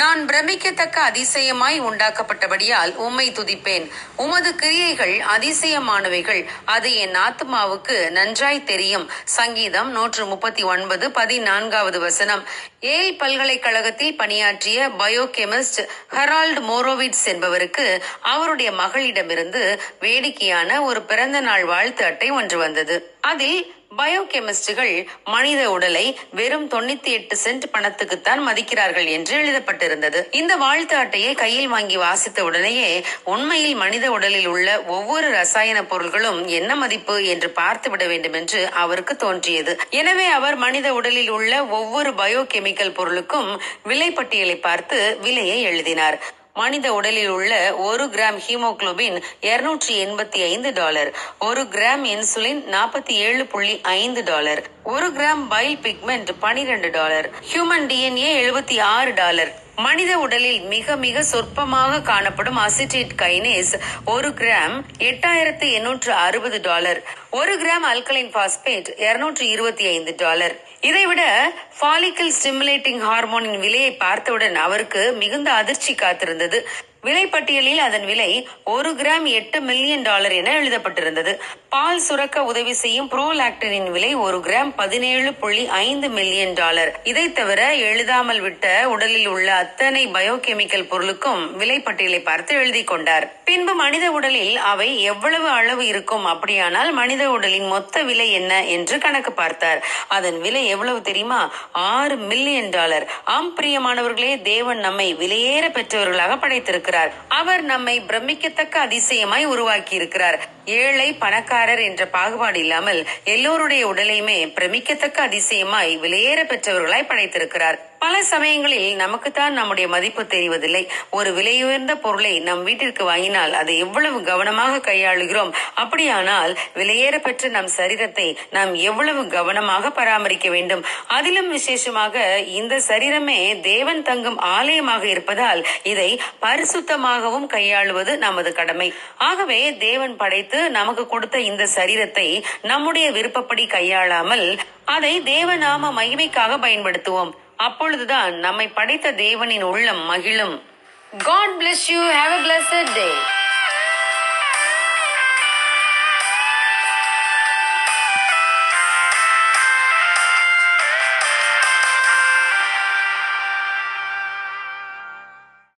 நான் பிரமிக்கத்தக்க அதிசயமாய் உண்டாக்கப்பட்டபடியால் உம்மை துதிப்பேன். உமது கிரியைகள் அதிசயமானவைகள். அது என் ஆத்மாவுக்கு நன்றாய் தெரியும். சங்கீதம் நூற்று முப்பத்தி ஒன்பது பதினான்காவது வசனம். ஏல் பல்கலைக்கழகத்தில் பணியாற்றிய பயோகெமிஸ்ட் ஹெரால்ட் மோரோவிட்ஸ் என்பவருக்கு அவருடைய மகளிடமிருந்து வேடிக்கையான ஒரு பிறந்த நாள் வாழ்த்து அட்டை ஒன்று வந்தது. அதில் பயோகெமிஸ்டுகள் மனித உடலை வெறும் தொண்ணூத்தி எட்டு சென்ட் பணத்துக்குத்தான் மதிக்கிறார்கள் என்று எழுதப்பட்டிருந்தது. இந்த வாழ்த்து அட்டையை கையில் வாங்கி வாசித்த உடனேயே உண்மையில் மனித உடலில் உள்ள ஒவ்வொரு ரசாயன பொருள்களும் என்ன மதிப்பு என்று பார்த்து விட வேண்டும் என்று அவருக்கு தோன்றியது. எனவே அவர் மனித உடலில் உள்ள ஒவ்வொரு பயோகெமிக்கல் பொருளுக்கும் விலை பட்டியலை பார்த்து விலையை எழுதினார். மனித உடலில் உள்ள ஒரு கிராம் ஹீமோகுளோபின் இருநூற்றி எண்பத்தி ஐந்து டாலர் ஒரு கிராம் இன்சுலின் நாற்பத்தி ஏழு புள்ளி ஐந்து டாலர் ஒரு கிராம் பைல் பிக்மெண்ட் பனிரெண்டு டாலர் ஹியூமன் டிஎன்ஏ எழுபத்தி ஆறு டாலர். மனித உடலில் மிக மிக சொற்பமாக காணப்படும் அசிட்டேட் கைனேஸ் ஒரு கிராம் எட்டாயிரத்து எண்ணூற்று அறுபது டாலர் ஒரு கிராம் அல்கலைன் பாஸ்பேட் இருநூற்று இருபத்தி ஐந்து டாலர். இதைவிட ஃபாலிக்கல் ஸ்டிமுலேட்டிங் ஹார்மோனின் விலையை பார்த்தவுடன் அவருக்கு மிகுந்த அதிர்ச்சி காத்திருந்தது. விலைப்பட்டியலில் அதன் விலை ஒரு கிராம் எட்டு மில்லியன் டாலர் என எழுதப்பட்டிருந்தது. பால் சுரக்க உதவி செய்யும் புரோலாக்டரின் விலை ஒரு கிராம் பதினேழு புள்ளி ஐந்து மில்லியன் டாலர். இதை தவிர எழுதாமல் விட்ட உடலில் உள்ள அத்தனை பயோகெமிக்கல் பொருளுக்கும் விலைப்பட்டியலை பார்த்து எழுதி கொண்டார். பின்பு மனித உடலில் அவை எவ்வளவு அளவு இருக்கும் அப்படியானால் மனித உடலின் மொத்த விலை என்ன என்று கணக்கு பார்த்தார். அதன் விலை எவ்வளவு தெரியுமா? ஆறு மில்லியன் டாலர். ஆம் பிரியமானவர்களே தேவன் நம்மை விலையேற பெற்றவர்களாக படைத்திருக்கிறார். இருக்கிறார். அவர் நம்மை பிரமிக்கத்தக்க அதிசயமாய் உருவாக்கி இருக்கிறார் ஏழை பணக்காரர் என்ற பாகுபாடு இல்லாமல் எல்லோருடைய உடலையுமே பிரமிக்கத்தக்க அதிசயமாய் விலையேற பெற்றவர்களாய் படைத்திருக்கிறார். பல சமயங்களில் நமக்குத்தான் நம்முடைய மதிப்பு தெரிவதில்லை. ஒரு விலையுயர்ந்த பொருளை நம் வீட்டிற்கு வாங்கினால் அதை எவ்வளவு கவனமாக கையாளுகிறோம். அப்படியானால் விலையேற பெற்ற நம் சரீரத்தை நாம் எவ்வளவு கவனமாக பராமரிக்க வேண்டும். அதிலும் விசேஷமாக இந்த சரீரமே தேவன் தங்கும் ஆலயமாக இருப்பதால் இதை பரிசு பரிசுத்தமாகவும் கையாளுவது நமது கடமை. ஆகவே தேவன் படைத்து நமக்கு கொடுத்த இந்த சரீரத்தை நம்முடைய விருப்பப்படி கையாளாமல் அதை தேவநாம மகிமைக்காக பயன்படுத்துவோம். அப்பொழுதுதான் நம்மை படைத்த தேவனின் உள்ளம் மகிழும். God bless you have a blessed day